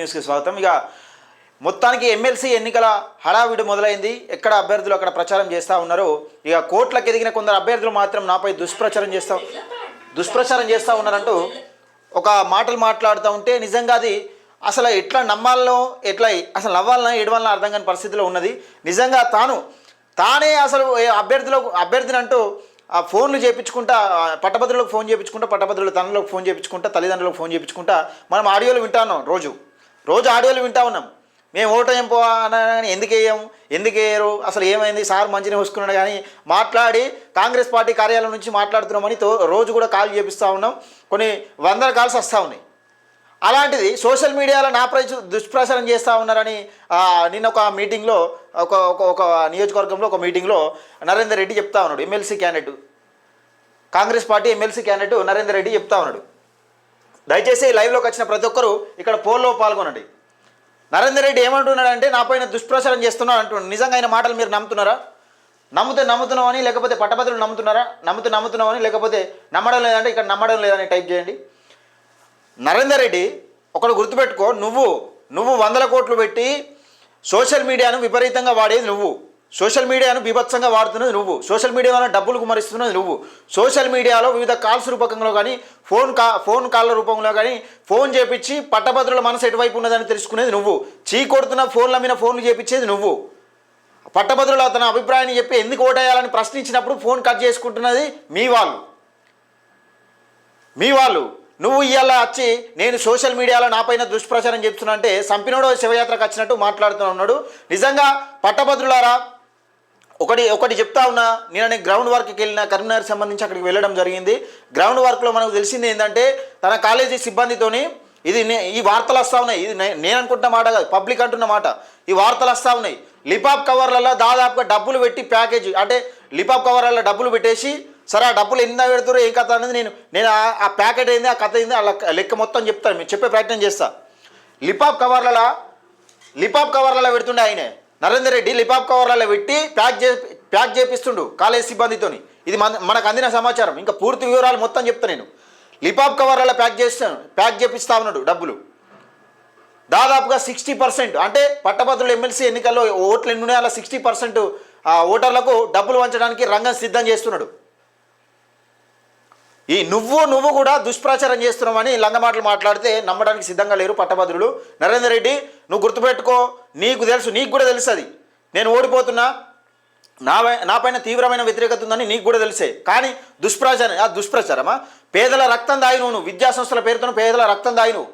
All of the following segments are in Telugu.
న్యూస్కి స్వాగతం. ఇక మొత్తానికి ఎమ్మెల్సీ ఎన్నికల హడావిడి మొదలైంది. ఎక్కడ అభ్యర్థులు అక్కడ ప్రచారం చేస్తూ ఉన్నారు ఇక కోట్లకు ఎదిగిన కొందరు అభ్యర్థులు మాత్రం నాపై దుష్ప్రచారం చేస్తా దుష్ప్రచారం చేస్తూ ఉన్నారంటూ ఒక మాటలు మాట్లాడుతూ ఉంటే నిజంగా అది అసలు ఎట్లా నమ్మాలనో ఎట్లా అసలు నవ్వాలనో ఏడవాలనో అర్థం కాని పరిస్థితిలో ఉన్నది. నిజంగా తాను తానే అసలు అభ్యర్థులకు అభ్యర్థిని అంటూ ఆ ఫోన్లు చేయించుకుంటా పట్టభద్రులకు ఫోన్ చేయించుకుంటా పట్టభద్రులు తనలోకి ఫోన్ చేయించుకుంటా తల్లిదండ్రులకు ఫోన్ చేయించుకుంటా మనం ఆడియోలు వింటాను రోజు. రోజు ఆడియోలు వింటా ఉన్నాం. మేము ఓటు ఏం ఎందుకు వేయం? ఎందుకు వేయరు? అసలు ఏమైంది? సార్ మంచిగా వస్తున్నాడు కానీ మాట్లాడి కాంగ్రెస్ పార్టీ కార్యాలయం నుంచి మాట్లాడుతున్నామని రోజు కూడా కాల్ చేపిస్తూ ఉన్నాం. కొన్ని వందల కాల్స్ వస్తూ ఉన్నాయి. అలాంటిది సోషల్ మీడియాలో నా ప్రజ దుష్ప్రచారం చేస్తూ ఉన్నారని నిన్న ఒక మీటింగ్లో ఒక ఒక ఒక నియోజకవర్గంలో ఒక మీటింగ్లో నరేందర్ రెడ్డి చెప్తా ఉన్నాడు. MLC candidate. Congress party MLC candidate Narender Reddy చెప్తా ఉన్నాడు. దయచేసి లైవ్లోకి వచ్చిన ప్రతి ఒక్కరూ ఇక్కడ పోల్లో పాల్గొనండి. నరేందర్ రెడ్డి ఏమంటున్నాడంటే నా పైన దుష్ప్రచారం చేస్తున్నాడు అంటున్నాడు. నిజంగా ఆయన మాటలు మీరు నమ్ముతున్నారా? నమ్ముతే నమ్ముతున్నామని లేకపోతే పట్టభద్రులు నమ్ముతున్నారా? నమ్మితే నమ్ముతున్నామని లేకపోతే నమ్మడం లేదంటే ఇక్కడ నమ్మడం లేదని టైప్ చేయండి. నరేందర్ రెడ్డి ఒకడు గుర్తుపెట్టుకో నువ్వు నువ్వు వందల కోట్లు పెట్టి సోషల్ మీడియాను విపరీతంగా వాడేది నువ్వు. సోషల్ మీడియాను బీభత్సంగా వాడుతున్నది నువ్వు. సోషల్ మీడియా వల్ల డబ్బులు కుమరిస్తున్నది నువ్వు. సోషల్ మీడియాలో వివిధ కాల్స్ రూపకంలో కానీ ఫోన్ కా ఫోన్ కాళ్ళ రూపంలో కానీ ఫోన్ చేపించి పట్టభద్రుల మనసు ఎటువైపు ఉన్నదని తెలుసుకునేది నువ్వు. చీ కొడుతున్న ఫోన్ల మీద ఫోన్లు చేపించేది నువ్వు. పట్టభద్రులు తన అభిప్రాయాన్ని చెప్పి ఎందుకు ఓటేయాలని ప్రశ్నించినప్పుడు ఫోన్ కట్ చేసుకుంటున్నది మీ వాళ్ళు. మీ వాళ్ళు. నువ్వు ఇవాళ వచ్చి నేను సోషల్ మీడియాలో నాపైన దుష్ప్రచారం చెప్తున్నా అంటే సంపినోడు శివయాత్రకు వచ్చినట్టు మాట్లాడుతూ ఉన్నాడు నిజంగా పట్టభద్రులారా ఒకటి ఒకటి చెప్తా ఉన్నా నేను నేను గ్రౌండ్ వర్క్కి వెళ్ళిన కరీంనగర్ సంబంధించి అక్కడికి వెళ్ళడం జరిగింది. గ్రౌండ్ వర్క్లో మనకు తెలిసింది ఏంటంటే తన కాలేజీ సిబ్బందితోని ఇది నే- ఈ వార్తలు వస్తూ ఉన్నాయి. ఇది నేను అనుకుంటున్న మాట కాదు పబ్లిక్ అంటున్న మాట. ఈ వార్తలు వస్తూ ఉన్నాయి. లిపాప్ కవర్లలో దాదాపుగా డబ్బులు పెట్టి ప్యాకేజ్ అంటే లిపాప్ కవర్లలో డబ్బులు పెట్టేసి సరే ఆ డబ్బులు ఎంత పెడుతురో ఏం కథ అనేది నేను నేను ఆ- ప్యాకెట్ ఏంది ఆ కథ ఏంది ఆ లెక్క- లెక్క మొత్తం చెప్తాను మీరు చెప్పే ప్రయత్నం చేస్తా. లిపాప్ కవర్లలో లిపాప్ కవర్లలో పెడుతుండే ఆయనే. నరేందర్ రెడ్డి లిపాప్ కవర్లలో పెట్టి ప్యాక్ చే ప్యాక్ చేపిస్తుండు కాలేజ్ సిబ్బందితోని. ఇది మన మనకు అందిన సమాచారం. ఇంకా పూర్తి వివరాలు మొత్తం చెప్తా నేను. లిపాప్ కవర్లలో ప్యాక్ చేస్తాను ప్యాక్ చేపిస్తా ఉన్నాడు డబ్బులు. దాదాపుగా సిక్స్టీ పర్సెంట్. అంటే పట్టభద్రుల ఎమ్మెల్సీ ఎన్నికల్లో ఓట్లు ఎన్ని ఉన్నాయో అలా సిక్స్టీ పర్సెంట్ ఆ ఓటర్లకు డబ్బులు వంచడానికి రంగం సిద్ధం చేస్తున్నాడు. ఈ నువ్వు నువ్వు కూడా దుష్ప్రచారం చేస్తున్నావని లంగమాటలు మాట్లాడితే నమ్మడానికి సిద్ధంగా లేరు పట్టభద్రులు. నరేందర్ రెడ్డి నువ్వు గుర్తుపెట్టుకో నీకు తెలుసు నీకు కూడా తెలుసు అది నేను ఓడిపోతున్నా నా నా పైన తీవ్రమైన వ్యతిరేకత ఉందని నీకు కూడా తెలిసే. కానీ దుష్ప్రచారం ఆ దుష్ప్రచారమా? పేదల రక్తం దాయి నువ్వు విద్యా సంస్థల పేరుతో పేదల రక్తం దాయి నువ్వు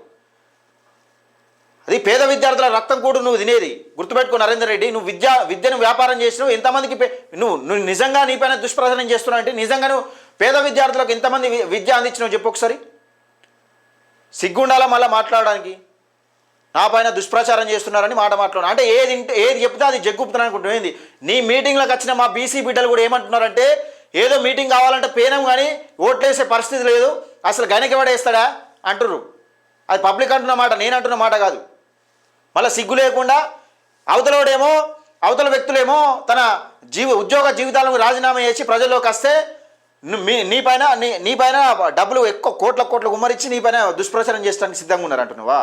అది పేద విద్యార్థుల రక్తం కూడా నువ్వు తినేది. గుర్తుపెట్టుకో నరేందర్ రెడ్డి నువ్వు విద్య విద్యను వ్యాపారం చేసినావు ఎంతమందికి నువ్వు నువ్వు నిజంగా నీ పైన దుష్ప్రచారం చేస్తున్నావు అంటే నిజంగా నువ్వు పేద విద్యార్థులకు ఇంతమంది విద్య అందించినావు చెప్పు ఒకసారి. సిగ్గుండాలా మళ్ళీ మాట్లాడడానికి? నా పైన దుష్ప్రచారం చేస్తున్నారని మాట మాట్లాడు. అంటే ఏది ఏది చెప్తే అది జగ్గుపుతున్నాను అనుకుంటుంది ఏంది? నీ మీటింగ్లోకి వచ్చిన మా బీసీ బిడ్డలు కూడా ఏమంటున్నారంటే ఏదో మీటింగ్ కావాలంటే పేనం కానీ ఓట్లేసే పరిస్థితి లేదు. అసలు గనికి పడేస్తాడా అది పబ్లిక్ అంటున్న మాట నేను అంటున్న మాట కాదు. మళ్ళీ సిగ్గు లేకుండా అవతలోడేమో అవతల వ్యక్తులేమో తన జీవ ఉద్యోగ జీవితాలను రాజీనామా చేసి ప్రజల్లోకి వస్తే మీ నీ పైన నీ నీ పైన డబ్బులు ఎక్కువ కోట్ల కోట్ల గుమ్మరిచ్చి నీ పైన దుష్ప్రచారం చేస్తానికి సిద్ధంగా ఉన్నారు అంటున్నావా